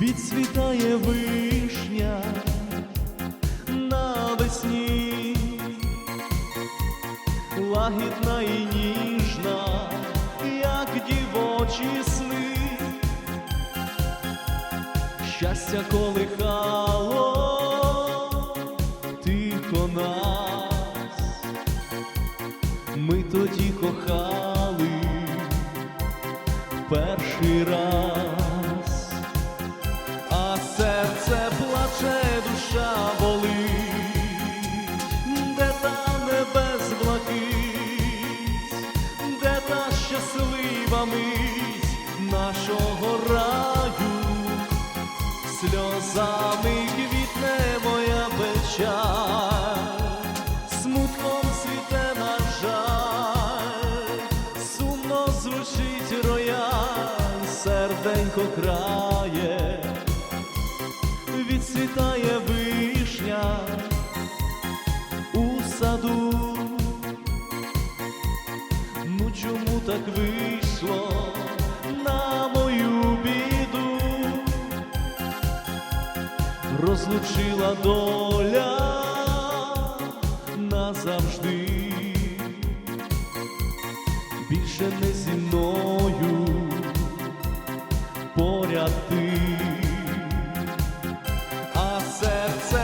відцвітає вишня навесні, лагідна і ніжна, як дівочі сни, щастя колихало тихо нас, ми тоді кохали перший раз, мить нашого раю, сльозами квітне моя печаль, смутком світе на жаль, сумно звучить рояль, серденько крає, відцвітає вишня у саду. Ну чому так вийшло на мою біду? Розлучила доля назавжди, більше не зі мною поряд ти, а серце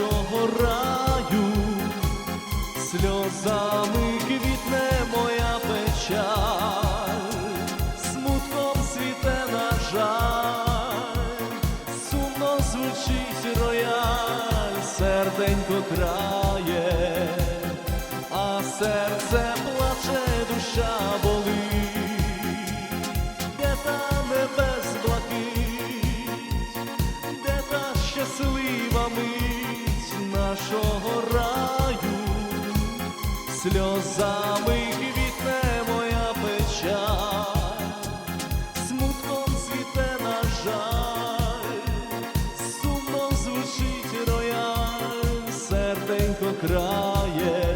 нашого раю, сльозами квітне моя печаль, смутком світе на жаль, сумно звучить рояль, серденько крає, а серце нашого раю, сльозами квітне моя печаль, смутком світе на жаль, сумно звучить рояль, серденько край.